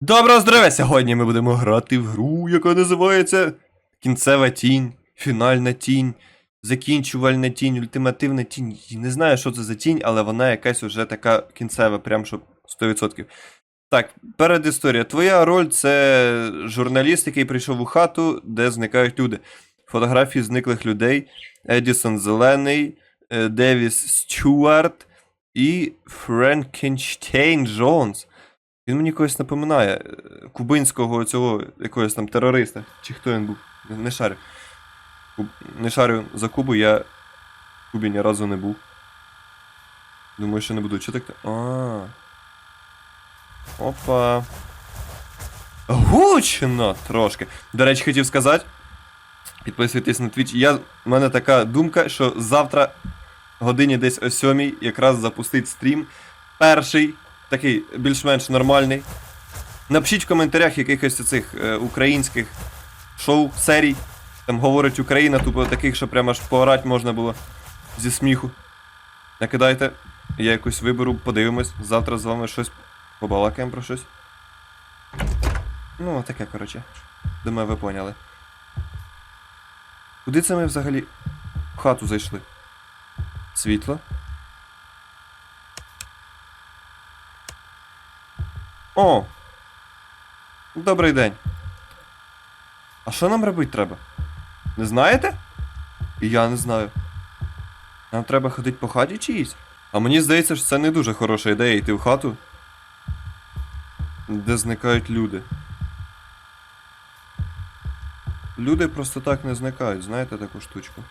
Доброго здоров'я! Сьогодні ми будемо грати в гру, яка називається Кінцева тінь, фінальна тінь, закінчувальна тінь, ультимативна тінь. Не знаю, що це за тінь, але вона якась уже така кінцева, прям щоб 100%. Так, перед історія. Твоя роль це журналіст, який прийшов у хату, де зникають люди. Фотографії зниклих людей. Едісон Зелений, е, Девіс Стюарт і Френкенштейн Джонс. Він мені когось напоминає. е, Кубинського цього якогось там терориста. Чи хто він був? Не- шарю. Куб- Не шарю за Кубу, я в Кубі ні разу не був. Думаю, що не буду. Чи так? А. Опа. Гучно трошки. До речі, хотів сказати. Підписуйтесь на Twitch. Я, в мене така думка, що завтра годині десь о сьомій якраз запустить стрім. Перший, такий більш-менш нормальний. Напишіть в коментарях якихось цих е, українських шоу, серій. Там говорить Україна, тупо таких, що прямо аж поорать можна було зі сміху. Накидайте, я якусь виберу, подивимось. Завтра з вами щось побалакаємо про щось. Ну, таке, коротше. Думаю, ви поняли. Куди це ми взагалі в хату зайшли? Світло. О! Добрий день. А що нам робити треба? Не знаєте? І я не знаю. Нам треба ходити по хаті чиїсь? А мені здається, що це не дуже хороша ідея йти в хату, де зникають люди. Люди просто так не зникають, знаєте таку штучку?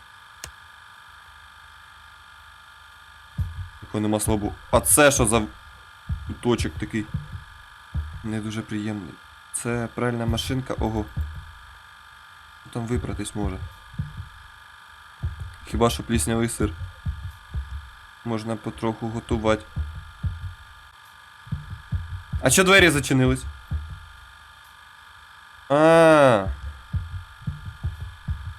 Такого нема слабу. А це що за куточок такий? Не дуже приємний. Це пральна машинка, ого. Там випратись може. Хіба що пліснявий сир. Можна потроху готувати. А що двері зачинились? А.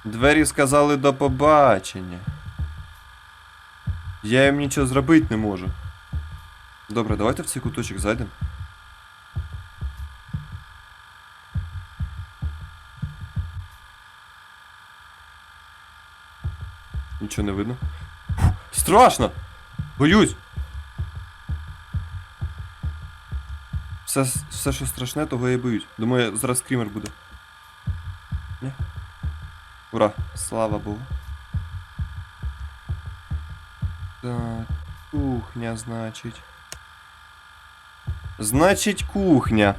Двері сказали до побачення. Я їм нічого зробити не можу. Добре, давайте в цей куточок зайдемо. Нічого не видно. Страшно! Боюсь! Все, все, що страшне, того я і боюсь. Думаю, зараз скрімер буде. Ні? Ура! Слава Богу. Так, кухня, значить. Значить, кухня.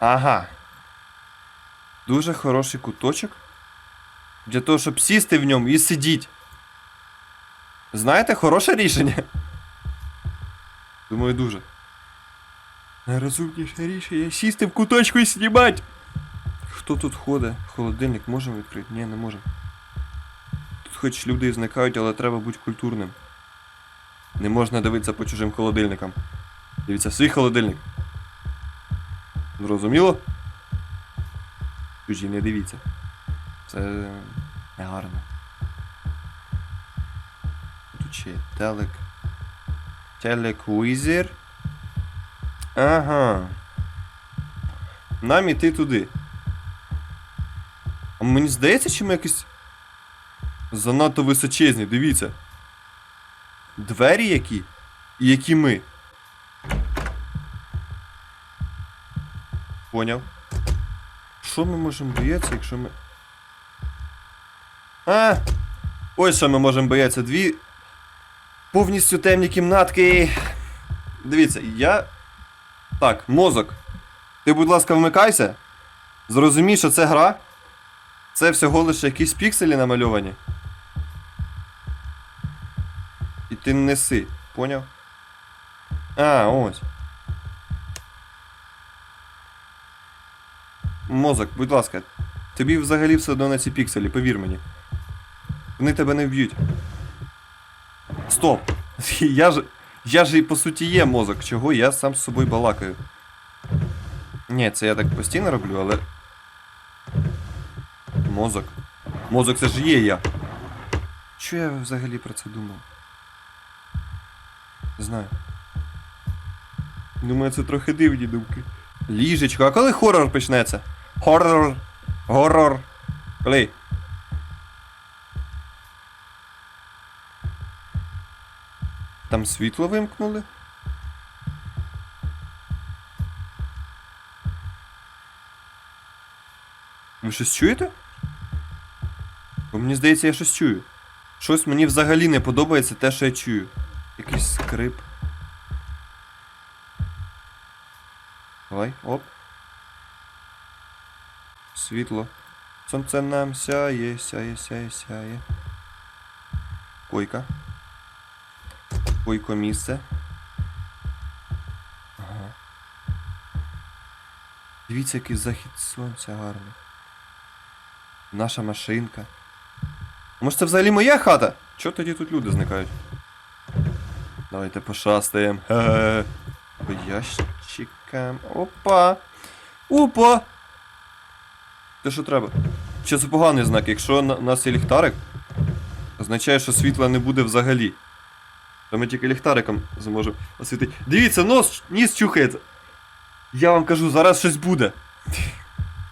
Ага. Дуже хороший куточок. Для того, щоб сісти в ньому і сидіть. Знаєте, хороше рішення. Думаю, дуже. Найрозумніше рішення сісти в куточку і знімати. Хто тут ходить? Холодильник можемо відкрити? Ні, не можемо. Тут хоч люди і зникають, але треба бути культурним. Не можна дивитися по чужим холодильникам. Дивіться, свій холодильник. Зрозуміло? Чужі не дивіться. Це не гарно. Тут ще є телек. Телеквізір. Ага. Нам іти туди. А мені здається, що ми якось занадто височезні, дивіться. Двері які? І які ми. Поняв. Що ми можемо боятися, якщо ми. А! Ось що ми можемо боятися. Дві повністю темні кімнатки. Дивіться, я. Так, мозок. Ти, будь ласка, вмикайся. Зрозумій, що це гра. Це всього лише якісь пікселі намальовані. І ти не неси, поняв? А, ось. Мозок, будь ласка, тобі взагалі все одно на ці пікселі, повір мені. Вони тебе не вб'ють. Стоп! Я ж. Я ж і по суті є мозок, чого я сам з собою балакаю. Ні, це я так постійно роблю, але. Мозок. Мозок це ж є я. Що я взагалі про це думав? Знаю. Думаю, це трохи дивні думки. Ліжечко, а коли хорор почнеться? Хорор. Горор. Коли? Там світло вимкнули? Ви щось чуєте? Бо мені здається, я щось чую. Щось мені взагалі не подобається те, що я чую. Якийсь скрип. Давай, оп. Світло. Сонце нам сяє, сяє, сяє, сяє. Койка. Койко місце. Ага. Дивіться, який захід сонця гарний. Наша машинка. Може це взагалі моя хата? Чого тоді тут люди зникають? Давайте пошастаємо. По ящикам. Опа! Опа! Те, що треба. Чи це поганий знак? Якщо на- у нас є ліхтарик, означає, що світла не буде взагалі. То ми тільки ліхтариком зможемо освітити. Дивіться, нос, ніс чухається. Я вам кажу, зараз щось буде.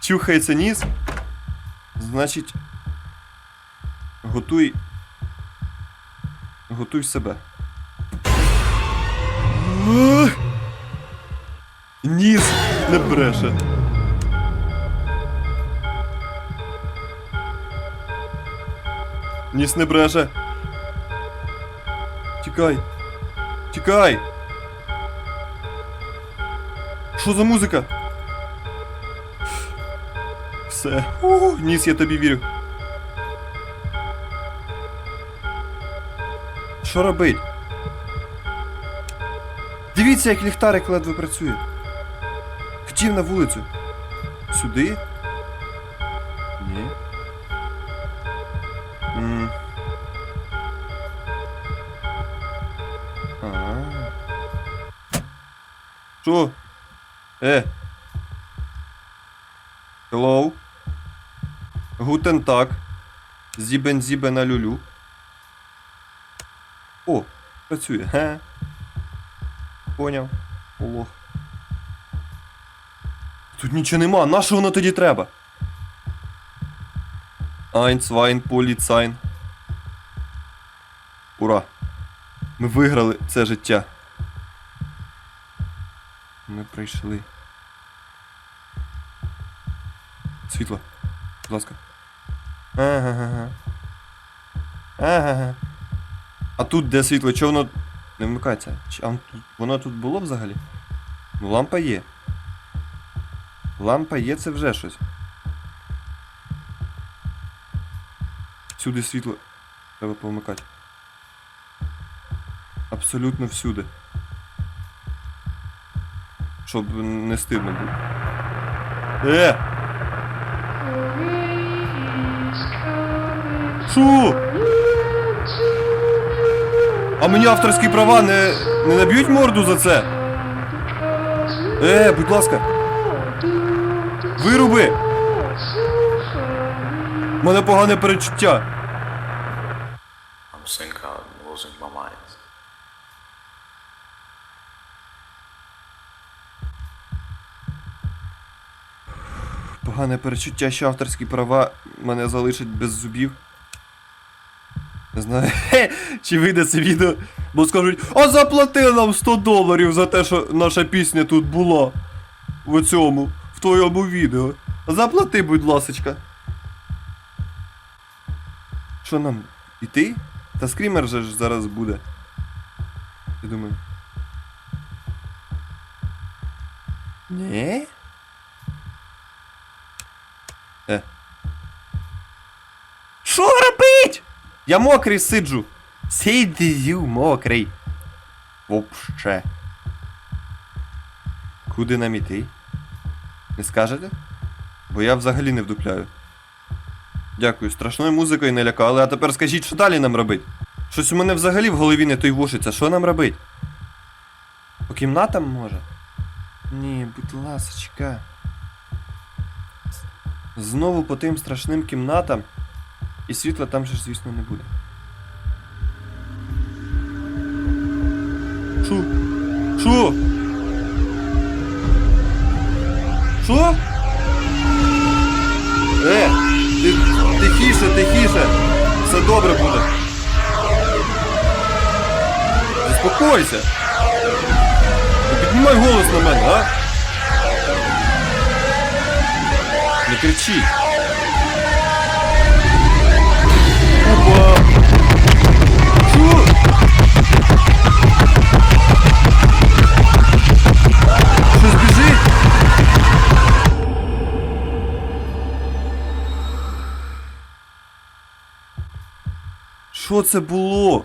Чухається ніс. Значить. Готуй. Готуй себе. Ніс не бреше. Ніс не бреше. Тікай. Тікай. Що за музика? Все. О, ніс, я тобі вірю. Що робить? Дивіться, як ліхтарик ледве працює. Хотів на вулицю. Сюди? Ні. М. Що? Е. Hello? Гутен так. Зібен зібен на люлю. О, працює. Ге. Поняв. Олох. Тут нічого нема, на воно тоді треба? Eins, Wein, Polizайн. Ура! Ми виграли це життя. Прийшли. Світло. Будь ласка. Ага. Ага. А тут де світло? Чого воно не вмикається? Чи, а воно тут було взагалі? Ну, лампа є. Лампа є, це вже щось. Всюди світло. Треба повмикати. Абсолютно всюди. Щоб не стидно було. Е! Шо? А мені авторські права не, не наб'ють морду за це? Е, будь ласка. Вируби! У мене погане перечуття. Погане перечуття, що авторські права мене залишать без зубів. Не знаю, хе, чи вийде це відео, бо скажуть, а заплати нам 100 доларів за те, що наша пісня тут була. В цьому, в твоєму відео. Заплати, будь ласочка. Що нам? Іти? Та скрімер же ж зараз буде. Я думаю. Ні? Що робить? Я мокрий сиджу. Сидю мокрий. Вообще. Куди нам іти? Не скажете? Бо я взагалі не вдупляю. Дякую, страшною музикою не лякали, а тепер скажіть, що далі нам робить? Щось у мене взагалі в голові не той вушиться, що нам робить? По кімнатам може? Ні, будь ласочка. Знову по тим страшним кімнатам. І світла там же звісно, не буде. Шо? Шо? Що? Е, ти, тихіше, тихіше. Все добре буде. Заспокойся. Піднімай голос на мене, а? Не кричи. Що? Це було?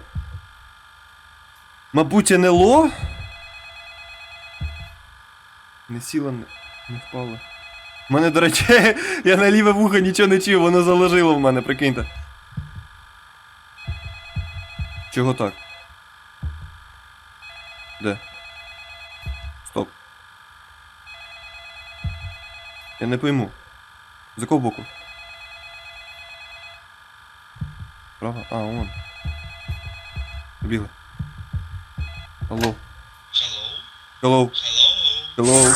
Мабуть, НЛО? Не сіла, не, не впала. У мене, до речі, я на ліве вухо нічого не чув, воно заложило в мене, прикиньте. Чого так? Де? Стоп. Я не пойму. З якого боку? Право? А, он. Побігли. Алло. Hello? Hello.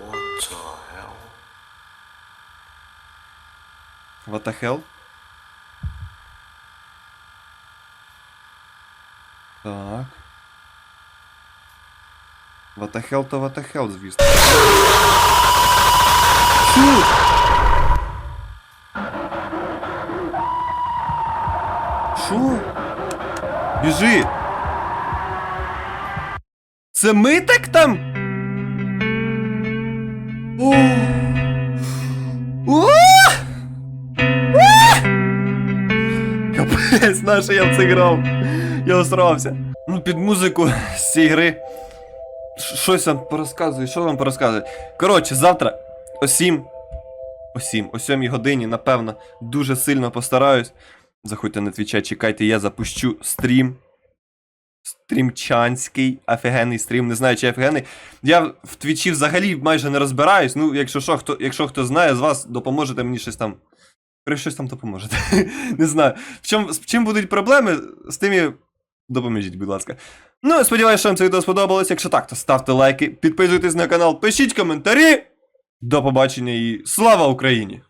What the hell? What the hell? Так. Hell то hell, звісно. Що? Біжи! Це ми так там? О! О! Капець, наше я в це грав. Я осрався. Ну, під музику з цієї гри. Щось вам порозказую, що вам порозказую. Коротше, завтра о 7. О 7, о 7 годині, напевно, дуже сильно постараюсь. Заходьте на твіча, чекайте, я запущу стрім. Стрімчанський, офігенний стрім, не знаю, чи офігенний. Я в твічі взагалі майже не розбираюсь. Ну, якщо що, хто, якщо хто знає з вас, допоможете мені щось там. При щось там допоможете. не знаю. В чим, з чим будуть проблеми, з тим і допоможіть, будь ласка. Ну, сподіваюся, що вам це відео сподобалось. Якщо так, то ставте лайки, підписуйтесь на канал, пишіть коментарі. До побачення і слава Україні!